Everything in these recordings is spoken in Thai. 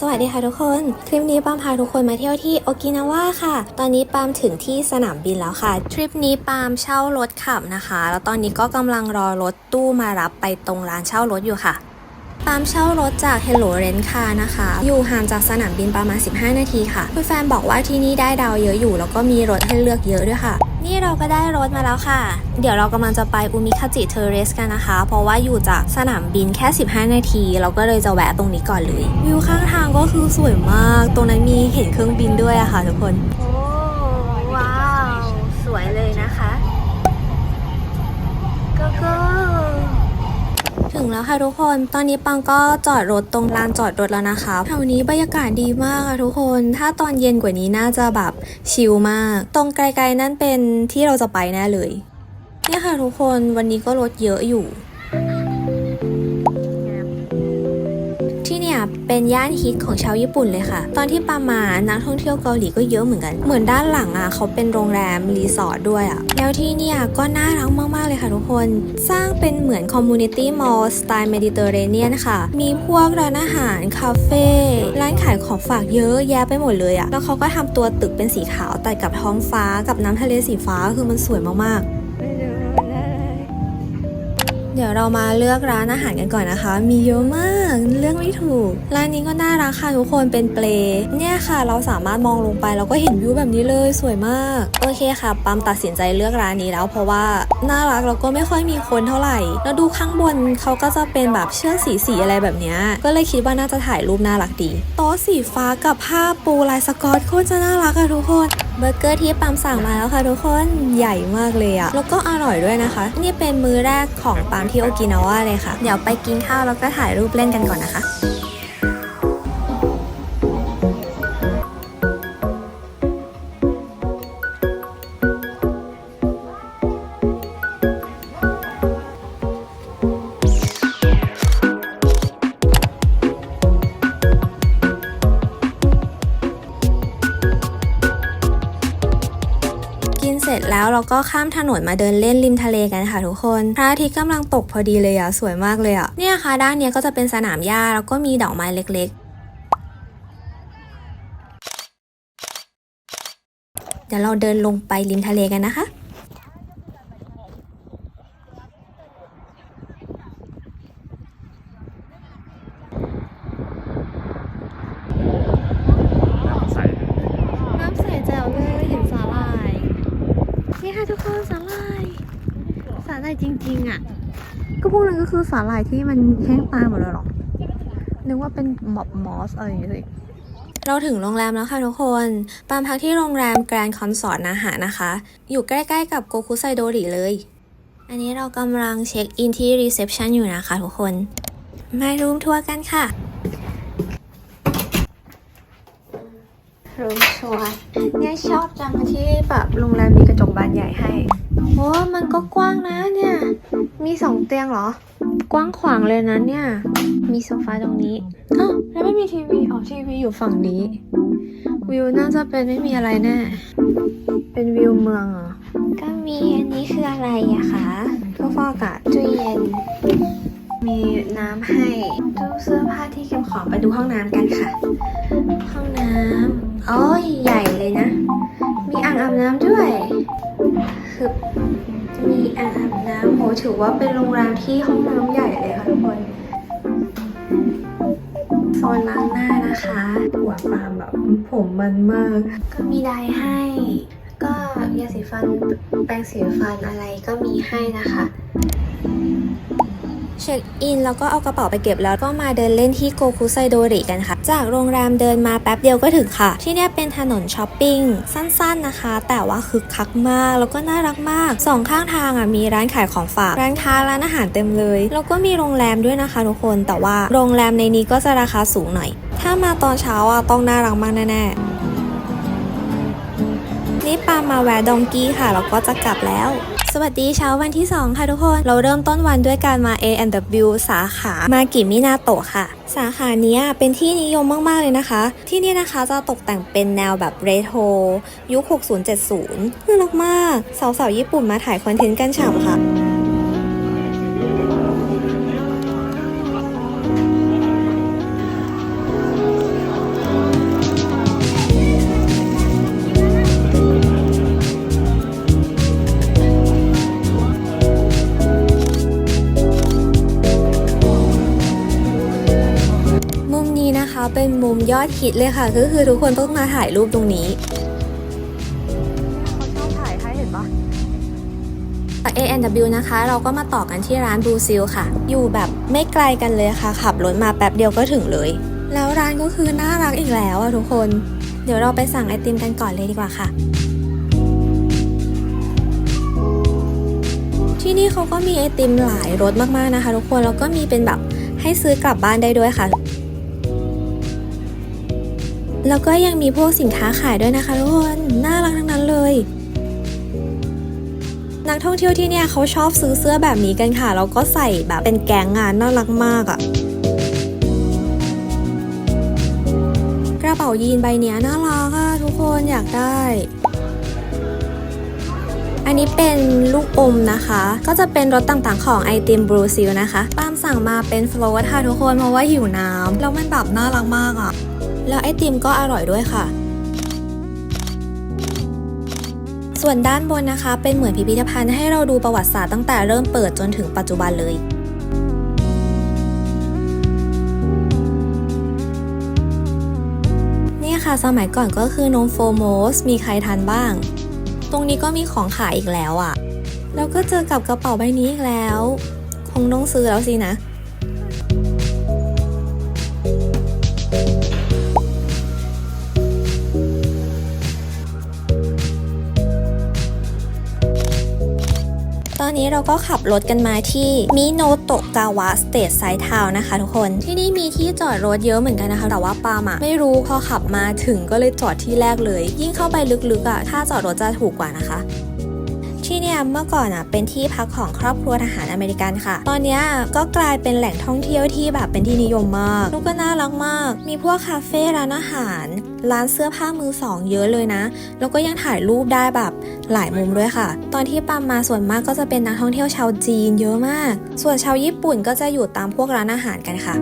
สวัสดีค่ะทุกคน คลิปนี้ปามพาทุกคนมาเที่ยวที่โอกินาวาค่ะ ตอนนี้ปามถึงที่สนามบินแล้วค่ะ ทริปนี้ปามเช่ารถขับนะคะ แล้วตอนนี้ก็กำลังรอรถตู้มารับไปตรงร้านเช่ารถอยู่ค่ะ ปามเช่ารถจาก Hello Rent Car นะคะ อยู่ห่างจากสนามบินประมาณ 15 นาทีค่ะ คุณแฟนบอกว่าที่นี่ได้ดาวเยอะอยู่ แล้วก็มีรถให้เลือกเยอะด้วยค่ะ นี่เราก็ได้รถมาแล้วค่ะ เดี๋ยวเรากำลังจะไปอุมิคาจิเทเรสกันนะคะ เพราะว่าอยู่จากสนามบินแค่ 15 นาที เราก็เลยจะแวะตรงนี้ก่อนเลย วิวข้างทางก็คือสวยมาก ตรงนั้นมีเห็นเครื่องบินด้วยอะค่ะทุกคน ถึงแล้วค่ะทุกคน ตอนนี้ปังก็จอดรถตรงลานจอดรถแล้วนะคะแถวนี้บรรยากาศดีมากค่ะทุกคน ถ้าตอนเย็นกว่านี้น่าจะแบบชิลมาก ตรงไกลๆนั่นเป็นที่เราจะไปแน่เลยเนี่ยค่ะทุกคนวันนี้ก็รถเยอะอยู่ ที่เนี่ยเป็นย่านฮิตของชาวญี่ปุ่นเลยค่ะ ตอนที่ปามานักท่องเที่ยวเกาหลีก็เยอะเหมือนกัน เหมือนด้านหลังอะเขาเป็นโรงแรมรีสอร์ทด้วยอะ แล้วที่เนี่ยก็น่ารักมาก ๆ เลยค่ะทุกคน สร้างเป็นเหมือนคอมมูนิตี้มอลล์สไตล์เมดิเตอร์เรเนียนค่ะ มีพวกร้านอาหาร คาเฟ่ ร้านขายของฝากเยอะแยะไปหมดเลยอะ แล้วเขาก็ทำตัวตึกเป็นสีขาวตัดกับท้องฟ้ากับน้ำทะเลสีฟ้าคือมันสวยมากๆ เดี๋ยวเรามาเลือกร้านอาหารกันก่อนนะคะ มีเยอะมากเลือกไม่ถูก ร้านนี้ก็น่ารักค่ะทุกคนเป็นเปลเนี่ยค่ะเราสามารถมองลงไปเราก็เห็นวิวแบบนี้เลยสวยมาก โอเคค่ะ ปั๊มตัดสินใจเลือกร้านนี้แล้ว เพราะว่าน่ารักแล้วก็ไม่ค่อยมีคนเท่าไหร่ แล้วดูข้างบนเขาก็จะเป็นแบบเชือกสีสีอะไรแบบนี้ก็เลยคิดว่าน่าจะถ่ายรูปน่ารักดีโต๊ะสีฟ้ากับผ้าปูลายสกอตโคตรจะน่ารักอะทุกคนเบอร์เกอร์ที่ปั๊มสั่งมาแล้วค่ะทุกคนใหญ่มากเลยอะแล้วก็อร่อยด้วยนะคะ นี่เป็นมื้อแรกของปั๊มที่โอกินาวาเลยค่ะ เดี๋ยวไปกินข้าวแล้วก็ถ่ายรูปเล่นกันก่อนนะคะ เสร็จแล้วเราก็ข้ามถนนมาเดินเล่นริมทะเลกันค่ะทุกคนพระอาทิตย์กำลังตกพอดีเลยอะสวยมากเลยอะเนี่ยค่ะด้านเนี้ยก็จะเป็นสนามหญ้าแล้วก็มีดอกไม้เล็ก ๆเดี๋ยวเราเดินลงไปริมทะเลกันนะคะ ใส่ น้ำใสแจ๋วเลยเห็นสาหร่าย นี่ค่ะทุกคนสาหร่าย สาหร่ายจริง ๆ อะ ก็พวกนั้นก็คือ สาหร่ายที่มันแห้งตายหมดเลยเหรอ นึกว่าเป็นหมอบมอสอะไรอย่างเงี้ยสิเราถึงโรงแรมแล้วค่ะทุกคนปามพักที่โรงแรมแกรนด์คอนสอร์ตนาหานะคะ อยู่ใกล้ๆกับโกคุไซโดริเลย อันนี้เรากำลังเช็คอินที่รีเซพชันอยู่นะคะทุกคน มารูมทัวร์กันค่ะรูมชัวร์เนี่ยชอบจังที่แบบโรงแรมมีกระจกบานใหญ่ให้ โอ้มันก็กว้างนะเนี่ย มีสองเตียงเหรอ กว้างขวางเลยนะเนี่ย มีโซฟาตรงนี้อ้าวแล้วไม่มีทีวี อ๋อ ทีวีอยู่ฝั่งนี้ วิวน่าจะเป็นไม่มีอะไรแน่ เป็นวิวเมืองเหรอ ก็มีอันนี้คืออะไรอะคะเครื่องฟอกอากาศตู้เย็น มีน้ำให้ตู้เสื้อผ้าที่เก็บของไปดูห้องน้ำกันค่ะ ห้องน้ำโอ้ยใหญ่เลยนะ มีอ่างอาบน้ำด้วยคือ มีอ่างอาบน้ำโหถือว่าเป็นโรงแรมที่ห้องน้ำใหญ่เลยค่ะทุกคนโซนล้างหน้านะคะหัวปาล์มแบบผมมันมาก ก็มีไดร์ให้ ก็ยาสีฟัน แปรงสีฟันอะไรก็มีให้นะคะ เช็คอินแล้วก็เอากระเป๋าไปเก็บแล้วก็มาเดินเล่นที่โกคุไซโดริกันค่ะ จากโรงแรมเดินมาแป๊บเดียวก็ถึงค่ะ ที่เนี่ยเป็นถนนช้อปปิ้งสั้นๆนะคะ แต่ว่าคึกคักมากแล้วก็น่ารักมากสองข้างทางอะมีร้านขายของฝากร้านค้าร้านอาหารเต็มเลย แล้วก็มีโรงแรมด้วยนะคะทุกคนแต่ว่าโรงแรมในนี้ก็จะราคาสูงหน่อย ถ้ามาตอนเช้าอะต้องน่ารักมากแน่ๆนี่ปามาแวะดองกี้ค่ะแล้วก็จะกลับแล้ว สวัสดีเช้าวันที่ 2 ค่ะทุกคน เราเริ่มต้นวันด้วยการมา A&W สาขามากิมินาโตะค่ะ สาขานี้เป็นที่นิยมมากๆเลยนะคะ ที่นี่นะคะจะตกแต่งเป็นแนวแบบเรโทรยุค 60-70น่ารักมาก สาวๆญี่ปุ่นมาถ่ายคอนเทนต์กันฉ่ำค่ะ ยอดฮิตเลยค่ะ ก็คือทุกคนต้องมาถ่ายรูปตรงนี้เขาชอบถ่ายให้เห็นปะ A&W นะคะ เราก็มาต่อกันที่ร้านบูซิลค่ะ อยู่แบบไม่ไกลกันเลยค่ะ ขับรถมาแป๊บเดียวก็ถึงเลย แล้วร้านก็คือน่ารักอีกแล้วอะทุกคน เดี๋ยวเราไปสั่งไอติมกันก่อนเลยดีกว่าค่ะ ที่นี่เขาก็มีไอติมหลายรสมากๆนะคะ ทุกคน แล้วก็มีเป็นแบบให้ซื้อกลับบ้านได้ด้วยค่ะ แล้วก็ยังมีพวกสินค้าขายด้วยนะคะทุกคน น่ารักทั้งนั้นเลย นักท่องเที่ยวที่เนี่ยเขาชอบซื้อเสื้อแบบนี้กันค่ะแล้วก็ใส่แบบเป็นแกงงานน่ารักมากอะ่ะกระเป๋ายีนใบเนี้ยน่ารักอะทุกคนอยากได้ อันนี้เป็นลูกอมนะคะ ก็จะเป็นรสต่างๆของไอติมบรูซิลนะคะปามสั่งมาเป็นโฟลตค่ะทุกคนเพราะว่าหิวน้ำแล้วมันแบบน่ารักมากอะ่ะ แล้วไอติมก็อร่อยด้วยค่ะ ส่วนด้านบนนะคะ เป็นเหมือนพิพิธภัณฑ์ให้เราดูประวัติศาสตร์ตั้งแต่เริ่มเปิดจนถึงปัจจุบันเลยนี่ค่ะสมัยก่อนก็คือนมโฟโมสมีใครทานบ้าง ตรงนี้ก็มีของขายอีกแล้วอะ่ะ แล้วก็เจอกับกระเป๋าใบนี้อีกแล้ว คงต้องซื้อแล้วสินะ ตอนนี้เราก็ขับรถกันมาที่มิโนโตะกาวะสเตทไซทาวนะคะทุกคน ที่นี่มีที่จอดรถเยอะเหมือนกันนะคะ แต่ว่าปาล์มะไม่รู้พอขับมาถึงก็เลยจอดที่แรกเลย ยิ่งเข้าไปลึกๆอะถ้าจอดรถจะถูกกว่านะคะที่เนี่ยเมื่อก่อนอะเป็นที่พักของครอบครัวทหารอเมริกันค่ะ ตอนเนี้ยก็กลายเป็นแหล่งท่องเที่ยวที่แบบเป็นที่นิยมมากลูกก็น่ารักมาก มีพวกคาเฟ่ร้านอาหาร ร้านเสื้อผ้ามือสองเยอะเลยนะ แล้วก็ยังถ่ายรูปได้แบบหลายมุมด้วยค่ะ ตอนที่ปามมาส่วนมากก็จะเป็นนักท่องเที่ยวชาวจีนเยอะมาก ส่วนชาวญี่ปุ่นก็จะอยู่ตามพวกร้านอาหารกันค่ะ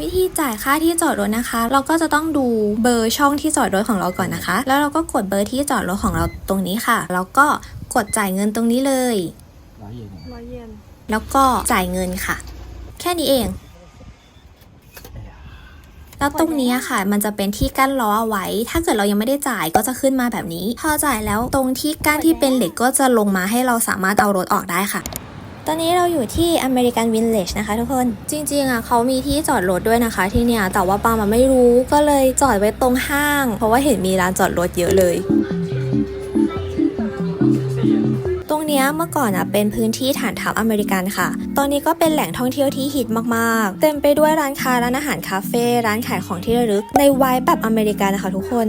วิธีจ่ายค่าที่จอดรถนะคะ เราก็จะต้องดูเบอร์ช่องที่จอดรถของเราก่อนนะคะ แล้วเราก็กดเบอร์ที่จอดรถของเราตรงนี้ค่ะ แล้วก็กดจ่ายเงินตรงนี้เลยร้อยเยนร้อยเยนแล้วก็จ่ายเงินค่ะ แค่นี้เอง แล้วตรงนี้ค่ะ มันจะเป็นที่กั้นล้อเอาไว้ ถ้าเกิดเรายังไม่ได้จ่ายก็จะขึ้นมาแบบนี้ พอจ่ายแล้วตรงที่กั้นที่เป็นเหล็กก็จะลงมาให้เราสามารถเอารถออกได้ค่ะตอนนี้เราอยู่ที่ American Village นะคะทุกคน จริงๆอะเขามีที่จอดรถด้วยนะคะที่เนี่ย แต่ว่าปามาไม่รู้ก็เลยจอดไว้ตรงห้าง เพราะว่าเห็นมีร้านจอดรถเยอะเลย เนี้ยเมื่อก่อนอะเป็นพื้นที่ฐานทัพอเมริกันค่ะ ตอนนี้ก็เป็นแหล่งท่องเที่ยวที่ฮิตมาก ๆ เต็มไปด้วยร้านค้าร้านอาหารคาเฟ่ร้านขายของที่ระลึก ในวบ์แบบอเมริกันนะคะทุกคน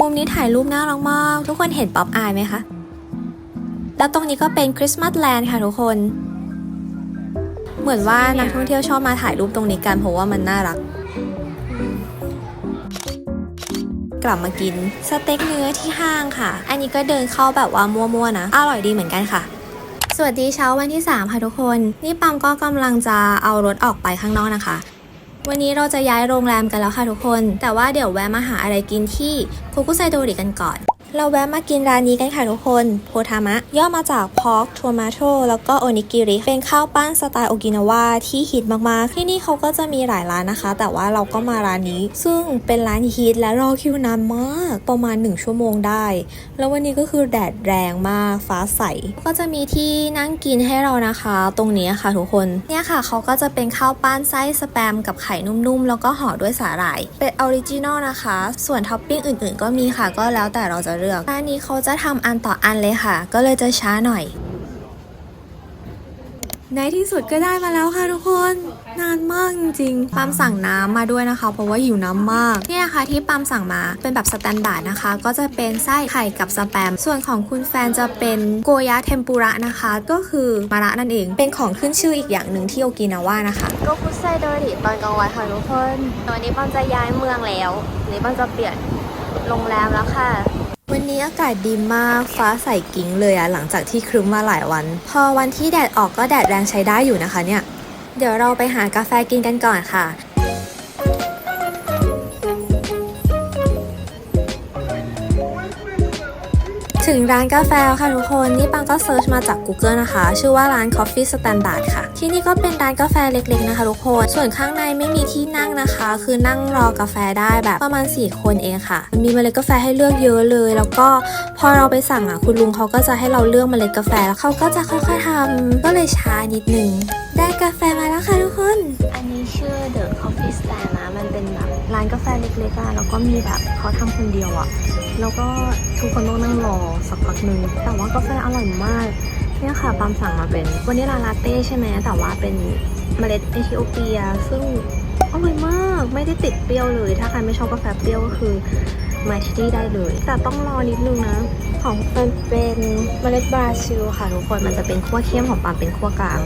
มุมนี้ถ่ายรูปน่ารักมาก ทุกคนเห็นป๊อปอายไหมคะ แล้วตรงนี้ก็เป็นคริสต์มาสแลนด์ค่ะทุกคน เหมือนว่านักท่องเที่ยวชอบมาถ่ายรูปตรงนี้กันเพราะว่ามันน่ารัก กลับมากินสเต็กเนื้อที่ห้างค่ะ อันนี้ก็เดินเข้าแบบว่ามั่วๆนะ อร่อยดีเหมือนกันค่ะ สวัสดีเช้าวันที่ 3 ค่ะทุกคน นี่ปัมก็กำลังจะเอารถออกไปข้างนอกนะคะ วันนี้เราจะย้ายโรงแรมกันแล้วค่ะทุกคน แต่ว่าเดี๋ยวแวะมาหาอะไรกินที่คุกุไซโดริกันก่อน เราแวะมากินร้านนี้กันค่ะทุกคน โพทามะ ย่อมาจาก pork tomato แล้วก็โอนิกิริ เป็นข้าวปั้นสไตล์โอกินาวาที่ฮิตมากๆ ที่นี่เขาก็จะมีหลายร้านนะคะ แต่ว่าเราก็มาร้านนี้ ซึ่งเป็นร้านฮิตและรอคิวนานมาก ประมาณ 1 ชั่วโมงได้ แล้ววันนี้ก็คือแดดแรงมาก ฟ้าใส ก็จะมีที่นั่งกินให้เรานะคะ ตรงนี้ค่ะทุกคน เนี่ยค่ะเขาก็จะเป็นข้าวปั้นไส้สแปมกับไข่นุ่มๆ แล้วก็ห่อด้วยสาหร่าย เป็นออริจินอลนะคะ ส่วนท็อปปิ้งอื่น ๆ ก็มีค่ะ ก็แล้วแต่เราจะเลือกร้านนี้เขาจะทำอันต่ออันเลยค่ะ ก็เลยจะช้าหน่อย ในที่สุดก็ได้มาแล้วค่ะทุกคนนานมากจริงๆปามสั่งน้ำมาด้วยนะคะ เพราะว่าหิวน้ำมาก เนี่ยนะคะที่ปามสั่งมาเป็นแบบสแตนดาร์ดนะคะ ก็จะเป็นไส้ไข่กับสแปม ส่วนของคุณแฟนจะเป็นโกยะเทมปุระนะคะ ก็คือมาระนั่นเอง เป็นของขึ้นชื่ออีกอย่างหนึ่งที่โอกินาว่านะคะก็พุไซโดริตอนกลางวันค่ะทุกคนวันนี้ปังจะย้ายเมืองแล้ววันนี้ปังจะเปลี่ยนโรงแรมแล้วค่ะ วันนี้อากาศดีมากฟ้าใสกิ้งเลยอะหลังจากที่ครึ้มมาหลายวัน พอวันที่แดดออกก็แดดแรงใช้ได้อยู่นะคะเนี่ย เดี๋ยวเราไปหากาแฟกินกันก่อนค่ะ ถึงร้านกาแฟแล้วค่ะทุกคน นี่ปังก็เซิร์ชมาจาก Google นะคะ ชื่อว่าร้าน Coffee Standard ค่ะ ที่นี่ก็เป็นร้านกาแฟเล็กๆนะคะทุกคน ส่วนข้างในไม่มีที่นั่งนะคะ คือนั่งรอกาแฟได้แบบประมาณ 4 คนเองค่ะ มีเมล็ดกาแฟให้เลือกเยอะเลย แล้วก็พอเราไปสั่งอะคุณลุงเขาก็จะให้เราเลือกเมล็ดกาแฟแล้วเขาก็จะค่อยๆทำก็เลยช้านิดนึงได้กาแฟมาแล้วค่ะทุกคน อันนี้ชื่อ The Coffee Stand นะ มันเป็นแบบร้านกาแฟเล็กๆอะแล้วก็มีแบบเขาทำคนเดียวอะ แล้วก็ทุกคนต้องนั่งรอสักพักหนึ่งแต่ว่ากาแฟอร่อยมากเนี่ยค่ะปามสั่งมาเป็นวานิลลาลาเต้ใช่ไหมแต่ว่าเป็นเมล็ดเอธิโอเปีย ซึ่งอร่อยมากไม่ได้ติดเปรี้ยวเลย ถ้าใครไม่ชอบกาแฟเปรี้ยวก็คือมาที่นี่ได้เลย แต่ต้องรอนิดนึงนะ ของมันเป็นเมล็ดบราซิลค่ะทุกคนมันจะเป็นขั้วเข้มของปามเป็นขั้วกลาง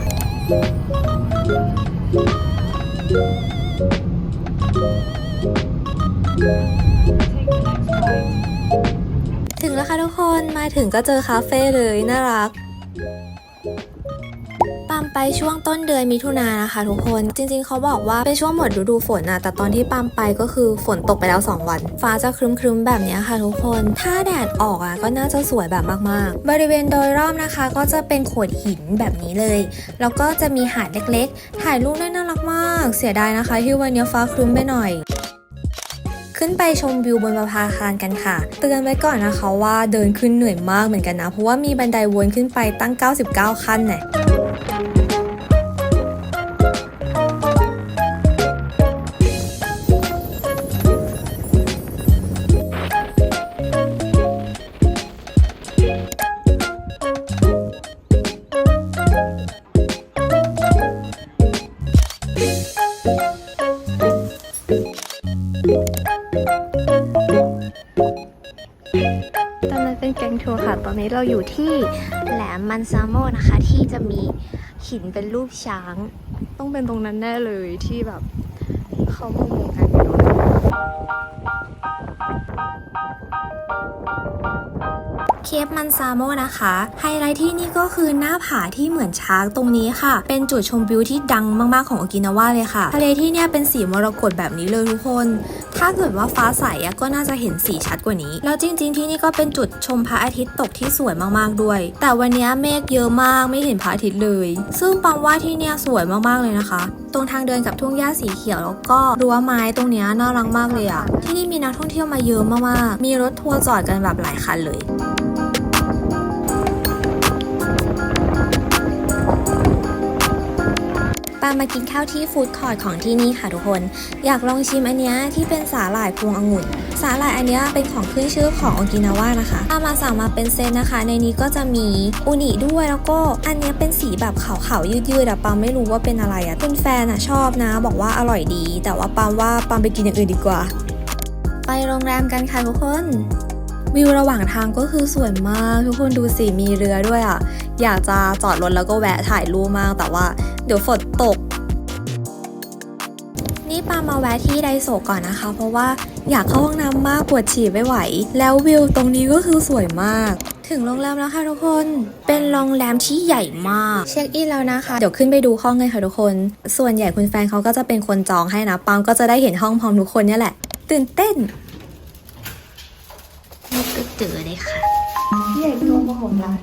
ถึงแล้วค่ะทุกคนมาถึงก็เจอคาเฟ่เลยน่ารักปามไปช่วงต้นเดือนมิถุนายนนะคะทุกคนจริงๆเขาบอกว่าเป็นช่วงหมดฤดูฝนนะแต่ตอนที่ปามไปก็คือฝนตกไปแล้ว 2 วัน ฟ้าจะครึ้มๆแบบนี้ค่ะทุกคน ถ้าแดดออกอะก็น่าจะสวยแบบมากๆ บริเวณโดยรอบนะคะ ก็จะเป็นโขดหินแบบนี้เลย แล้วก็จะมีหาดเล็กๆ ถ่ายรูปได้น่ารักมาก เสียดายนะคะที่วันนี้ฟ้าครึ้มไปหน่อย ขึ้นไปชมวิวบนประภาคารกันค่ะ เตือนไว้ก่อนนะคะว่าเดินขึ้นเหนื่อยมากเหมือนกันนะ เพราะว่ามีบันไดวนขึ้นไปตั้ง 99 ขั้นเนี่ย อนนี้เราอยู่ที่แหลมมันซาโมนะคะ ที่จะมีหินเป็นรูปช้าง ต้องเป็นตรงนั้นแน่เลยที่แบบเขามองกันอยู่ เคปมันซาโมนะคะ ไฮไลท์ที่นี่ก็คือหน้าผาที่เหมือนช้างตรงนี้ค่ะ เป็นจุดชมวิวที่ดังมากๆของโอกินาวาเลยค่ะ ทะเลที่เนี่ยเป็นสีมรกตแบบนี้เลยทุกคน ถ้าเกิดว่าฟ้าใสก็น่าจะเห็นสีชัดกว่านี้ แล้วจริง ๆ ที่นี่ก็เป็นจุดชมพระอาทิตย์ตกที่สวยมากๆด้วย แต่วันนี้เมฆเยอะมากไม่เห็นพระอาทิตย์เลย ซึ่งปังว่าที่เนี่ยสวยมากๆเลยนะคะ ตรงทางเดินกับทุ่งหญ้าสีเขียวแล้วก็รั้วไม้ตรงนี้น่ารักมากเลยอะที่นี่มีนักท่องเที่ยวมาเยอะมากๆ มีรถทัวร์จอดกันแบบหลายคันเลยามากินข้าวที่ฟู้ดคอร์ทของที่นี่ค่ะทุกคน อยากลองชิมอันเนี้ยที่เป็นสาหร่ายพวงองุ่น สาหร่ายอันเนี้ยเป็นของขึ้นชื่อของโอกินาว่านะคะปามาสั่งมาเป็นเซตนะคะ ในนี้ก็จะมีอูนิด้วยแล้วก็อันเนี้ยเป็นสีแบบขาวๆยืดๆอะปามไม่รู้ว่าเป็นอะไรอะคุณแฟนอะชอบนะ บอกว่าอร่อยดี แต่ว่าปามว่าปามไปกินอย่างอื่นดีกว่า ไปโรงแรมกันค่ะทุกคน วิวระหว่างทางก็คือสวยมาก ทุกคนดูสิมีเรือด้วยอะ่ะ อยากจะจอดรถแล้วก็แวะถ่ายรูปมาก แต่ว่าเดี๋ยวฝนตก นี่ปามาแวะที่ไดโซก่อนนะคะ เพราะว่าอยากเข้าห้องน้ำมากปวดฉี่ไม่ไหว แล้ววิวตรงนี้ก็คือสวยมาก ถึงโรงแรมแล้วค่ะทุกคน เป็นโรงแรมที่ใหญ่มาก เช็คอินแล้วนะคะ เดี๋ยวขึ้นไปดูห้องกันค่ะทุกคน ส่วนใหญ่คุณแฟนเขาก็จะเป็นคนจองให้นะปามก็จะได้เห็นห้องพร้อมทุกคนเนี่ยแหละ ตื่นเต้น ไม่ไปเจอเลยค่ะ ใหญ่โตมโหฬาร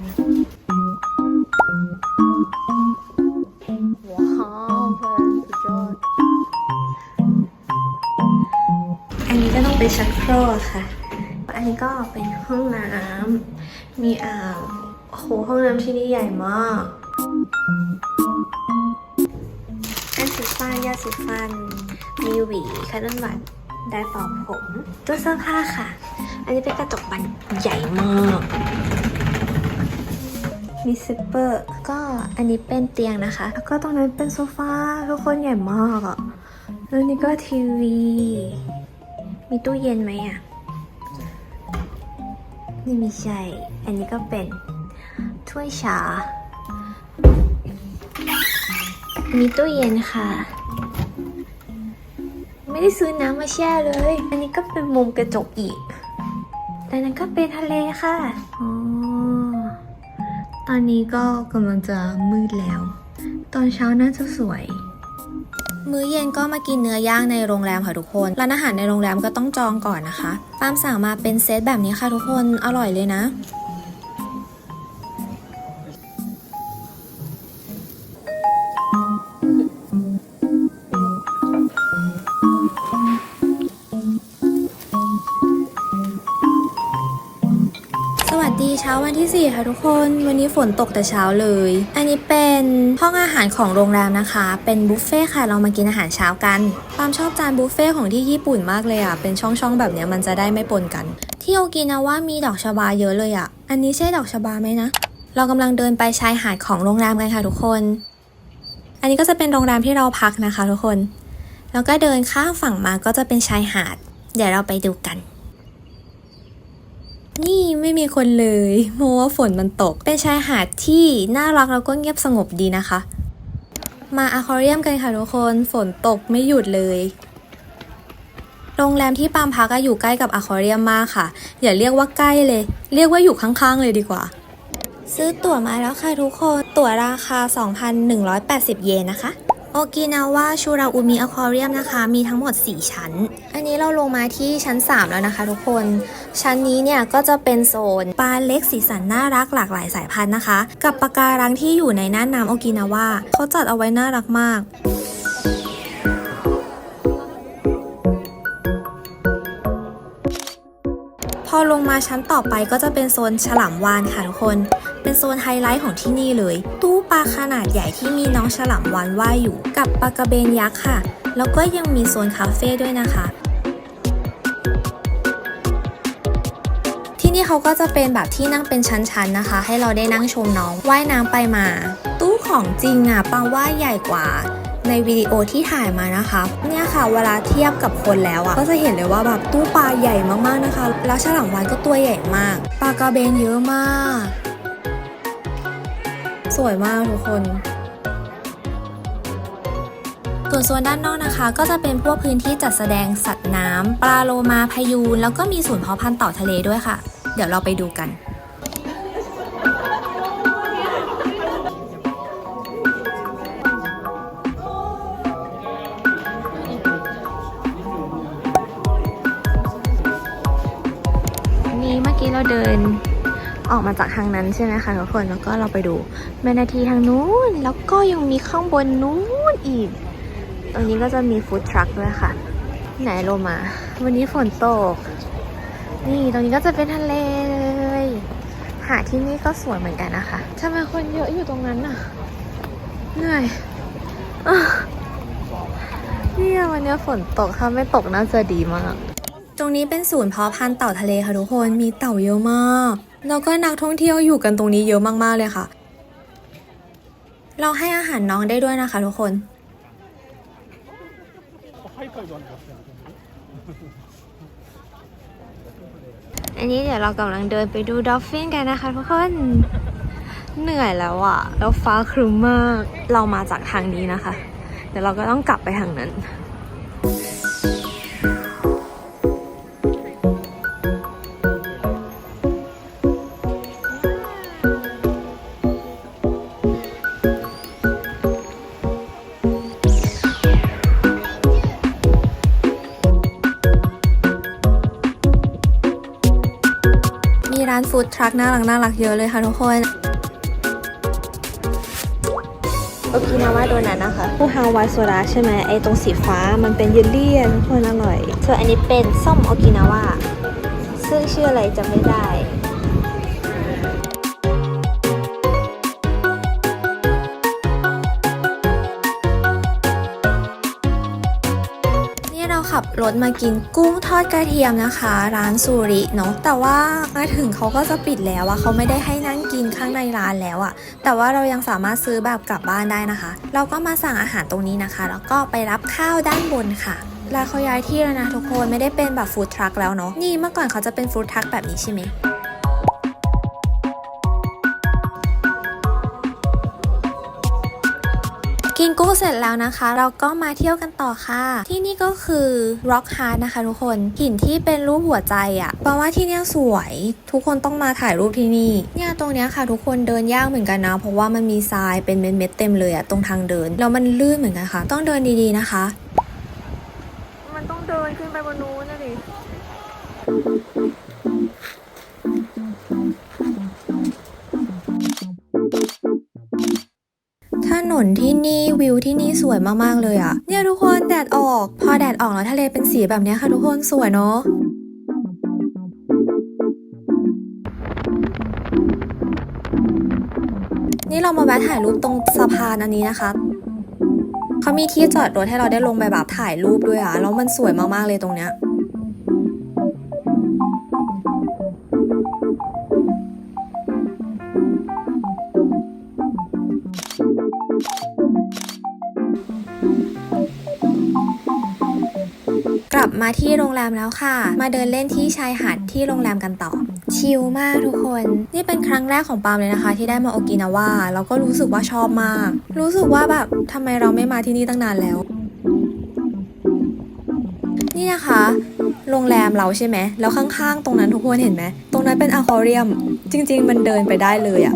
ว้าวเพลินสุดยอด อันนี้ก็ต้องเป็นชักโครกค่ะ อันนี้ก็เป็นห้องน้ำ มีอ่างโอ้โหห้องน้ำที่นี่ใหญ่มากอันสีฟันยาสีฟัน มีหวีคัตเติ้ลบัตได้เป่าผมตู้เสื้อผ้าค่ะ อันนี้เป็นกระจกบานใหญ่มากมีซิปเปอร์ก็อันนี้เป็นเตียงนะคะ แล้วก็ตรงนั้นเป็นโซฟาทุกคนใหญ่มากอะแล้วนี่ก็ทีวี มีตู้เย็นไหมอะนี่ไม่ใช่ อันนี้ก็เป็นถ้วยชา มีตู้เย็นค่ะ ไม่ได้ซื้อน้ำมาแช่เลย อันนี้ก็เป็นมุมกระจกอีก แต่นั้นก็เป็นทะเลค่ะอ๋อตอนนี้ก็กำลังจะมืดแล้ว ตอนเช้าน่าจะสวย มื้อเย็นก็มากินเนื้อย่างในโรงแรมค่ะทุกคน ร้านอาหารในโรงแรมก็ต้องจองก่อนนะคะปามสั่งมาเป็นเซตแบบนี้ค่ะทุกคน อร่อยเลยนะ สวัสดีเช้าวันที่ 4 ค่ะทุกคน วันนี้ฝนตกแต่เช้าเลย อันนี้เป็นห้องอาหารของโรงแรมนะคะ เป็นบุฟเฟ่ค่ะ เรามากินอาหารเช้ากันปามชอบจานบุฟเฟ่ของที่ญี่ปุ่นมากเลยอะ เป็นช่องๆแบบเนี้ยมันจะได้ไม่ปนกัน ที่โอกินาว่ามีดอกชบาเยอะเลยอะ อันนี้ใช่ดอกชบาไหมนะ เรากำลังเดินไปชายหาดของโรงแรมกันค่ะทุกคน อันนี้ก็จะเป็นโรงแรมที่เราพักนะคะ ทุกคน แล้วก็เดินข้ามฝั่งมาก็จะเป็นชายหาด เดี๋ยวเราไปดูกัน นี่ไม่มีคนเลยเพราะว่าฝนมันตก เป็นชายหาดที่น่ารักแล้วก็เงียบสงบดีนะคะ มาอะควาเรียมกันค่ะทุกคนฝนตกไม่หยุดเลยโรงแรมที่ปามพักอะอยู่ใกล้กับอะควาเรียมมากค่ะ อย่าเรียกว่าใกล้เลย เรียกว่าอยู่ข้างๆเลยดีกว่า ซื้อตั๋วมาแล้วค่ะทุกคน ตั๋วราคา 2,180 เยนนะคะ โอกินาวาชูราอุมิอควาเรียมนะคะ มีทั้งหมด 4 ชั้น อันนี้เราลงมาที่ชั้น 3 แล้วนะคะทุกคน ชั้นนี้เนี่ยก็จะเป็นโซนปลาเล็กสีสันน่ารักหลากหลายสายพันธุ์นะคะ กับปะการังที่อยู่ในน่านน้ำโอกินาวาเขาจัดเอาไว้น่ารักมากพอลงมาชั้นต่อไปก็จะเป็นโซนฉลามวานค่ะทุกคน เป็นโซนไฮไลท์ของที่นี่เลย ตู้ปลาขนาดใหญ่ที่มีน้องฉลามวานว่ายอยู่ กับปลากระเบนยักษ์ค่ะ แล้วก็ยังมีโซนคาเฟ่ด้วยนะคะที่นี่เขาก็จะเป็นแบบที่นั่งเป็นชั้นๆนะคะ ให้เราได้นั่งชมน้องว่ายน้ำไปมา ตู้ของจริงอะปังว่าใหญ่กว่า ในวิดีโอที่ถ่ายมานะคะ เนี่ยค่ะเวลาเทียบกับคนแล้วอะก็จะเห็นเลยว่าแบบตู้ปลาใหญ่มากๆนะคะ แล้วฉลามวาฬก็ตัวใหญ่มากปลากระเบนเยอะมาก สวยมากทุกคน ส่วนโซนด้านนอกนะคะ ก็จะเป็นพวกพื้นที่จัดแสดงสัตว์น้ำปลาโลมาพายูนแล้วก็มีศูนย์เพาะพันธุ์ต่าทะเลด้วยค่ะ เดี๋ยวเราไปดูกันนี่เมื่อกี้เราเดิน ออกมาจากทางนั้นใช่ไหมคะทุกคนแล้วก็เราไปดูแมนาทีทางนู้น แล้วก็ยังมีข้างบนนู้นอีกตรงนี้ก็จะมีฟู้ดทรัคด้วยค่ะ ไหนโลมา วันนี้ฝนตก นี่ตรงนี้ก็จะเป็นทะเลเลยหาดที่นี่ก็สวยเหมือนกันนะคะทำไมคนเยอะอยู่ตรงนั้นน่ะเหนื่อยอะเนี่ยวันนี้ฝนตกถ้าไม่ตกน่าจะดีมาก ตรงนี้เป็นศูนย์เพาะพันธุ์เต่าทะเลค่ะทุกคนมีเต่าเยอะมาก แล้วก็นักท่องเที่ยวอยู่กันตรงนี้เยอะมากๆเลยค่ะ เราให้อาหารน้องได้ด้วยนะคะทุกคน อันนี้เดี๋ยวเรากำลังเดินไปดูดอลฟินกันนะคะทุกคน เหนื่อยแล้วอะแล้วฟ้าครึ้มมาก เรามาจากทางนี้นะคะ เดี๋ยวเราก็ต้องกลับไปทางนั้น ฟู้ดทรัคน่ารักน่ารักเยอะเลยค่ะทุกคนโอกินาวาโดนัทนะคะผู้ฮาวายโซดาใช่ไหมไอตรงสีฟ้ามันเป็นเยลลี่อะทุกคนอร่อย ส่วนอันนี้เป็นส้มโอกินาวาซึ่งชื่ออะไรจำไม่ได้ ขับรถมากินกุ้งทอดกระเทียมนะคะ ร้านซูริเนาะแต่ว่ามาถึงเขาก็จะปิดแล้วอะเขาไม่ได้ให้นั่งกินข้างในร้านแล้วอะแต่ว่าเรายังสามารถซื้อแบบกลับบ้านได้นะคะ เราก็มาสั่งอาหารตรงนี้นะคะ แล้วก็ไปรับข้าวด้านบนค่ะลาเขาย้ายที่แล้วนะทุกคนไม่ได้เป็นแบบฟู้ดทรัคแล้วเนาะนี่เมื่อก่อนเขาจะเป็นฟู้ดทรัคแบบนี้ใช่ไหม กินกุ้งเสร็จแล้วนะคะ เราก็มาเที่ยวกันต่อค่ะ ที่นี่ก็คือ Rock Hard นะคะทุกคนหินที่เป็นรูปหัวใจอะ่ะแปลว่าที่เนี่ยสวย ทุกคนต้องมาถ่ายรูปที่นี่ เนี่ยตรงเนี้ยค่ะ ทุกคนเดินยากเหมือนกันนะ เพราะว่ามันมีทรายเป็นเม็ดๆเต็มเลยอะ่ะตรงทางเดินแล้วมันลื่นเหมือนกันค่ะ ต้องเดินดีๆนะคะ มันต้องเดินขึ้นไปบนนู้น ถนนที่นี่วิวที่นี่สวยมากๆเลยอะ่ะ เนี่ยทุกคนแดดออก พอแดดออกแล้วทะเลเป็นสีแบบนี้ค่ะทุกคนสวยเนาะนี่เรามาแวะถ่ายรูปตรงสะพานอันนี้นะคะเขามีที่จอดรถให้เราได้ลงไปแบบถ่ายรูปด้วยอะแล้วมันสวยมากๆเลยตรงเนี้ย มาที่โรงแรมแล้วค่ะ มาเดินเล่นที่ชายหาดที่โรงแรมกันต่อ ชิลมากทุกคน นี่เป็นครั้งแรกของปาล์มเลยนะคะ ที่ได้มาโอกินาว่าแล้วก็รู้สึกว่าชอบมาก รู้สึกว่าแบบทำไมเราไม่มาที่นี่ตั้งนานแล้ว นี่นะคะ โรงแรมเราใช่ไหม แล้วข้างๆ ตรงนั้นทุกคนเห็นไหม ตรงนั้นเป็นอะคาเรียม จริง ๆ มันเดินไปได้เลยอะ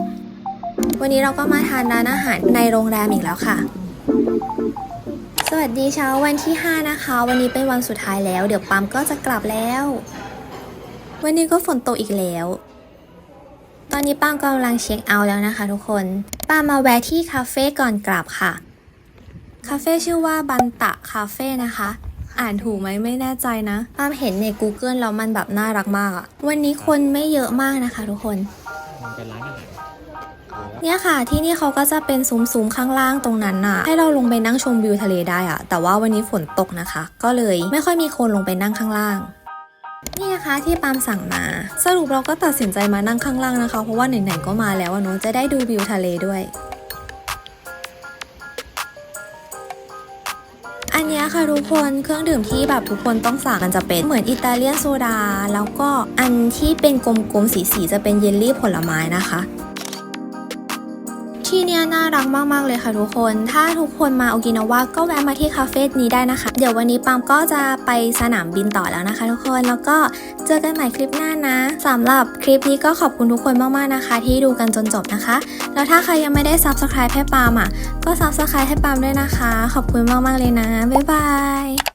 วันนี้เราก็มาทานร้านอาหารในโรงแรมอีกแล้วค่ะ สวัสดีเช้าวันที่ 5 นะคะ วันนี้เป็นวันสุดท้ายแล้ว เดี๋ยวปั๊มก็จะกลับแล้ว วันนี้ก็ฝนตกอีกแล้ว ตอนนี้ป้ามกำลังเช็คเอาท์แล้วนะคะทุกคนป้ามมาแวะที่คาเฟ่ก่อนกลับค่ะ คาเฟ่ชื่อว่าบันตะคาเฟ่นะคะ อ่านถูกไหมไม่แน่ใจนะป้ามเห็นใน Google แล้วมันแบบน่ารักมากอะวันนี้คนไม่เยอะมากนะคะ ทุกคนมันเป็นร้านอาหาร เนี่ยค่ะที่นี่เขาก็จะเป็นซุ้มๆข้างล่างตรงนั้นน่ะ ให้เราลงไปนั่งชมวิวทะเลได้อะแต่ว่าวันนี้ฝนตกนะคะ ก็เลยไม่ค่อยมีคนลงไปนั่งข้างล่างนี่นะคะที่ปาล์มสั่งมา สรุปเราก็ตัดสินใจมานั่งข้างล่างนะคะ เพราะว่าไหนๆก็มาแล้วอะเนาะจะได้ดูวิวทะเลด้วย อันเนี้ยค่ะทุกคนเครื่องดื่มที่แบบทุกคนต้องสั่งกันจะเป็นเหมือนอิตาเลียนโซดา แล้วก็อันที่เป็นกลมๆสีๆจะเป็นเยลลี่ผลไม้นะคะ ที่เนี้ยน่ารักมาก ๆ เลยค่ะทุกคน ถ้าทุกคนมาโอกินาวาก็แวะมาที่คาเฟ่นี้ได้นะคะ เดี๋ยววันนี้ปามก็จะไปสนามบินต่อแล้วนะคะ ทุกคน แล้วก็เจอกันใหม่คลิปหน้านะสำหรับคลิปนี้ก็ขอบคุณทุกคนมาก ๆ นะคะ ที่ดูกันจนจบนะคะ แล้วถ้าใครยังไม่ได้ subscribe ให้ปามอะ ก็ subscribe ให้ปามด้วยนะคะ ขอบคุณมาก ๆ เลยนะ บ๊ายบาย